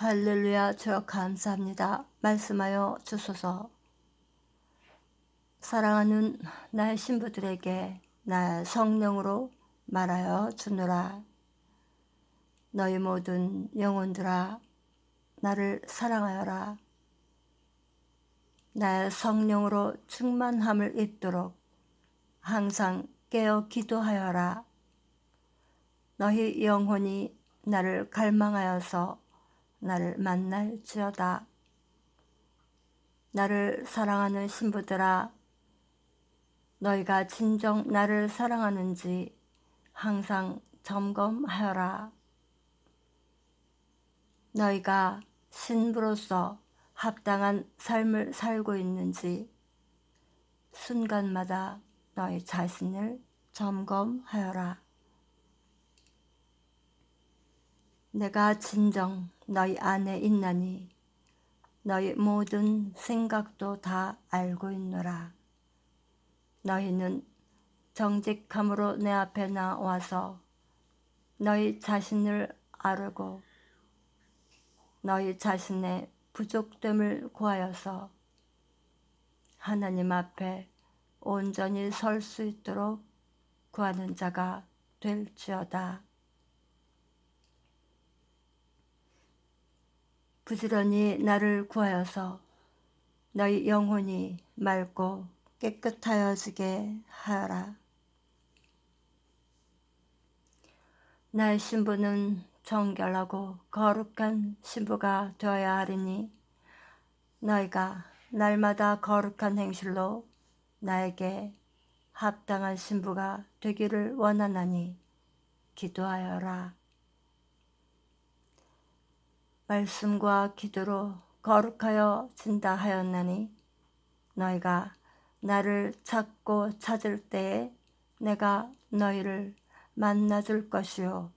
할렐루야 주여 감사합니다. 말씀하여 주소서. 사랑하는 나의 신부들에게 나의 성령으로 말하여 주노라. 너희 모든 영혼들아 나를 사랑하여라. 나의 성령으로 충만함을 입도록 항상 깨어 기도하여라. 너희 영혼이 나를 갈망하여서 나를 만날지어다. 나를 사랑하는 신부들아, 너희가 진정 나를 사랑하는지 항상 점검하여라. 너희가 신부로서 합당한 삶을 살고 있는지 순간마다 너희 자신을 점검하여라. 내가 진정 너희 안에 있나니 너희 모든 생각도 다 알고 있노라. 너희는 정직함으로 내 앞에 나와서 너희 자신을 아르고 너희 자신의 부족됨을 구하여서 하나님 앞에 온전히 설 수 있도록 구하는 자가 될지어다. 부지런히 나를 구하여서 너희 영혼이 맑고 깨끗하여 지게 하라. 나의 신부는 정결하고 거룩한 신부가 되어야 하리니 너희가 날마다 거룩한 행실로 나에게 합당한 신부가 되기를 원하나니 기도하여라. 말씀과 기도로 거룩하여 진다 하였나니 너희가 나를 찾고 찾을 때에 내가 너희를 만나줄 것이요.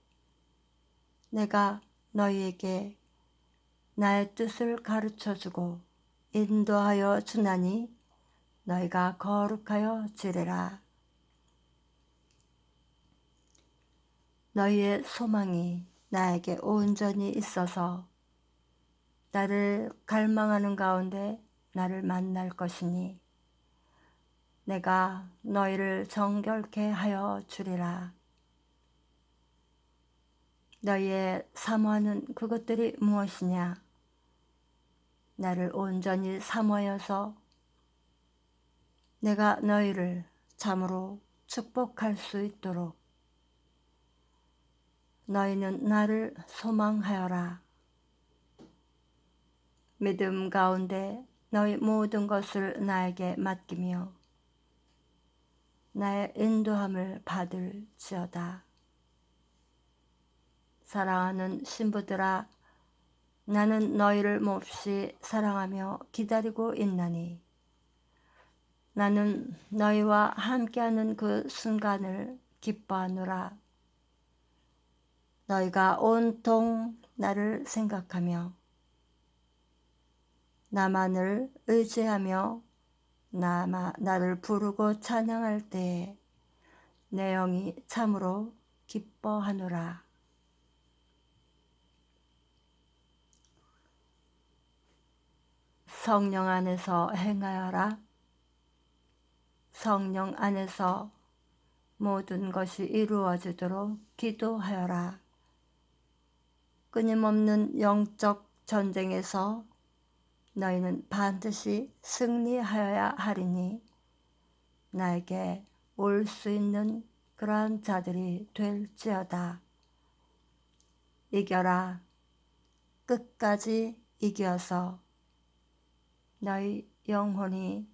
내가 너희에게 나의 뜻을 가르쳐 주고 인도하여 주나니 너희가 거룩하여 지래라. 너희의 소망이 나에게 온전히 있어서 나를 갈망하는 가운데 나를 만날 것이니 내가 너희를 정결케 하여 주리라. 너희의 사모하는 그것들이 무엇이냐? 나를 온전히 사모하여서 내가 너희를 참으로 축복할 수 있도록 너희는 나를 소망하여라. 믿음 가운데 너희 모든 것을 나에게 맡기며 나의 인도함을 받을지어다. 사랑하는 신부들아, 나는 너희를 몹시 사랑하며 기다리고 있나니 나는 너희와 함께하는 그 순간을 기뻐하노라. 너희가 온통 나를 생각하며 나만을 의지하며 나마, 나를 부르고 찬양할 때에 내 영이 참으로 기뻐하노라. 성령 안에서 행하여라. 성령 안에서 모든 것이 이루어지도록 기도하여라. 끊임없는 영적 전쟁에서 너희는 반드시 승리하여야 하리니 나에게 올 수 있는 그러한 자들이 될지어다. 이겨라. 끝까지 이겨서 너희 영혼이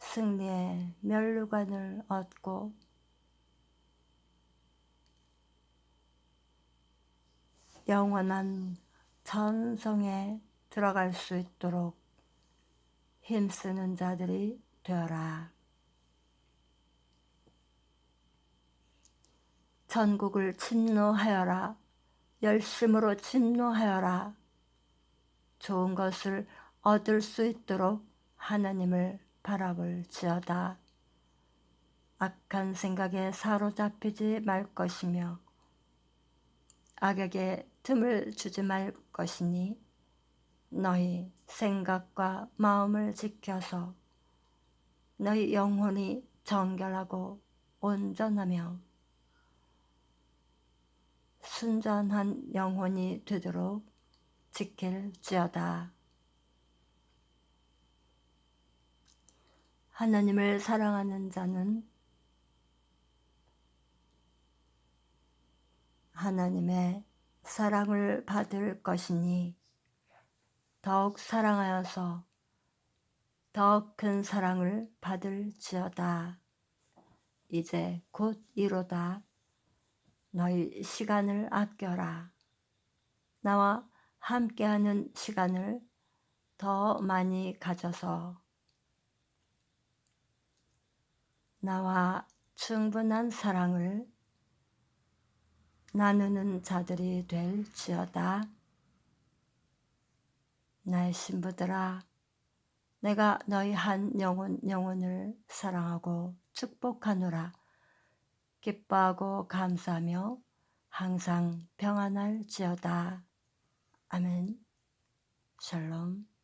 승리의 멸류관을 얻고 영원한 전성에 들어갈 수 있도록 힘쓰는 자들이 되어라. 전국을 침노하여라. 열심으로 침노하여라. 좋은 것을 얻을 수 있도록 하나님을 바라볼지어다. 악한 생각에 사로잡히지 말 것이며 악에게 틈을 주지 말 것이니 너희 생각과 마음을 지켜서 너희 영혼이 정결하고 온전하며 순전한 영혼이 되도록 지킬지어다. 하나님을 사랑하는 자는 하나님의 사랑을 받을 것이니 더욱 사랑하여서 더 큰 사랑을 받을지어다. 이제 곧 이로다. 너희 시간을 아껴라. 나와 함께하는 시간을 더 많이 가져서 나와 충분한 사랑을 나누는 자들이 될지어다. 나의 신부들아, 내가 너희 한 영혼 영혼을 사랑하고 축복하노라. 기뻐하고 감사하며 항상 평안할지어다. 아멘. 샬롬.